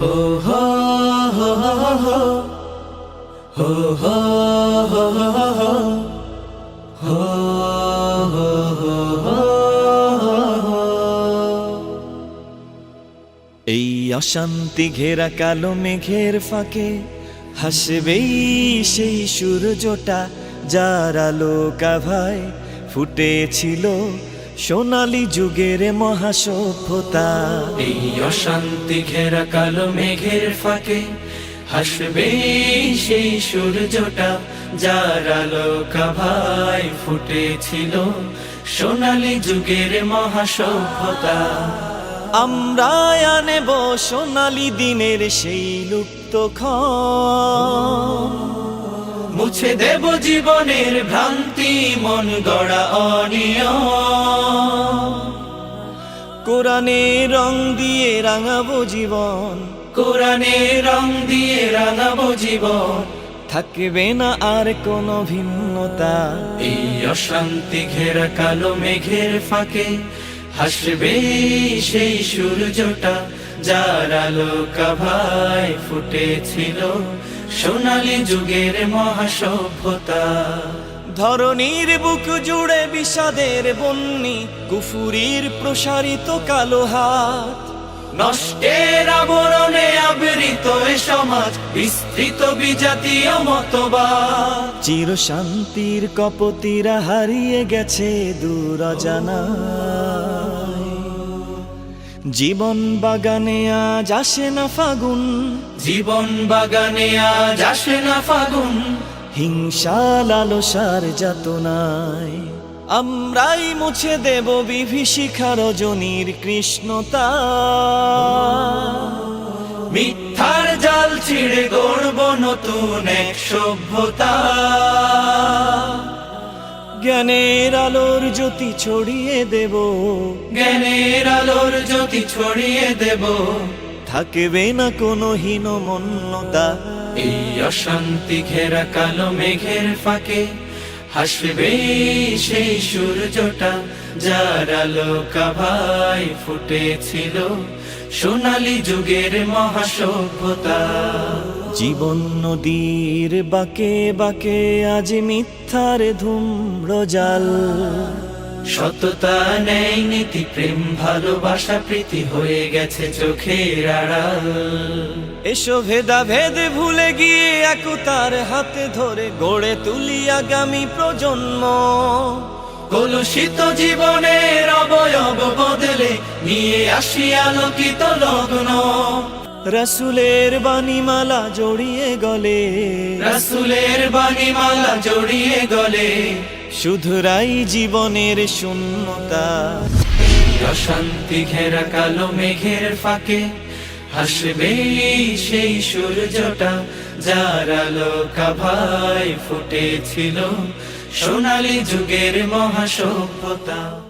হো এই অশান্তি ঘেরা কালো মেঘের ফাঁকে হাসবেই সেই সূর্যটা যার আলো কাভায় ফুটেছিল সোনালি যুগের মহাসভ্যতা। এই অশান্তি ঘেরা কালো মেঘের ফাঁকে হাসবে সেই সূর্যটা যার আলো কাভায় ফুটেছিল সোনালী যুগের মহাসভ্যতা। আমরা আনেব সোনালি দিনের সেই লুপ্ত ক্ষণ মুছে দেব জীবনের ভ্রান্তি মন গড়া অনিয়ম। কোরআনে রং দিয়ে রাঙাবো জীবন। কোরআনে রং দিয়ে রাঙাবো জীবন। থাকবে না আর কোনো ভিন্নতা। এই অশান্তি ঘেরা কালো মেঘের ফাঁকে হাসবে সেই সূর্যটা। যার আলো কাভায় ফুটেছিল সোনালী যুগের মহাসভ্যতা। ধরনীর বুক জুড়ে বিষাদের বন্যি কুফুরির প্রসারিত কালো হাত। নষ্টের আবরণে আবৃত এ সমাজ বিস্তৃত বিজাতীয় মতবাদ। চির শান্তির কপতিরা হারিয়ে গেছে দূর জীবন বাগানে আজ আসে না ফাগুন। জীবন বাগানে আজ আসে না ফাগুন। হিংসা লালসার যাতনায়। আমরাই মুছে দেব বিভীষিখা রজনীর কৃষ্ণতা। মিথ্যার জাল ছিঁড়ে গড়ব নতুন এক সভ্যতা। জ্ঞানের আলোর জ্যোতি ছড়িয়ে দেব। জ্ঞানের আলোর জ্যোতি ছড়িয়ে দেব। থাকবে না কোনো হীনমন্যতা এই অশান্তি ঘেরা কালো মেঘের ফাঁকে হাসবে সেই সূর্যটা যার আলো কাভাই ফুটেছিল। সোনালী যুগের মহাসভ্যতা। জীবন নদীর বাকে বাকে আজ মিথ্যার ধূম্র জাল। সততা নেই নীতি প্রেম ভালোবাসা প্রীতি হয়ে গেছে চোখের আড়াল। এসো ভেদা ভেদ ভুলে গিয়ে একতার হাতে ধরে গড়ে তুলি আগামী প্রজন্ম। কলুষিত জীবনের অবয়ব বদলে নিয়ে আসি আলোকিত লগ্ন। রসুলের বাণীমালা জড়িয়ে গলে। রাসুলের বাণীমালা জড়িয়ে গলে। শুধুরাই জীবনের শূন্যতা। অশান্তি ঘেরা কালো মেঘের ফাঁকে হাসবে সেই সূর্যটা যার আলো কাভায় ফুটেছিল সোনালী যুগের মহাসভ্যতা।